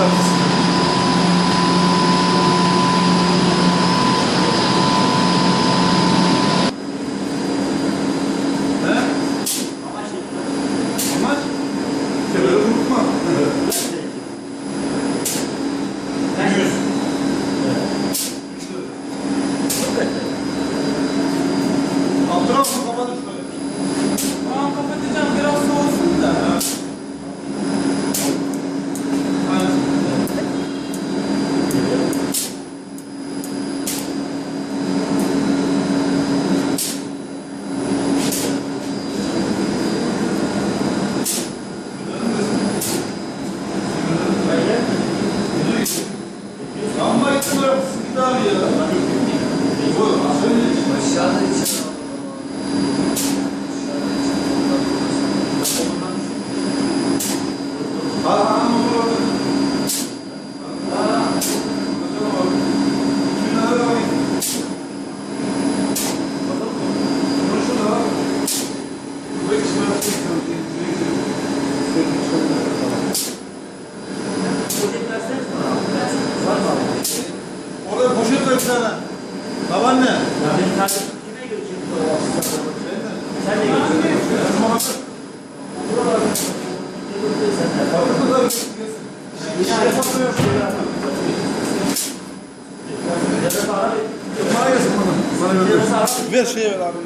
Kuşlarımız. Abdurrahman Isso Anne. Benim kardeşim kime görecek bu Sen de göreceksin. Ver şeye ver abi.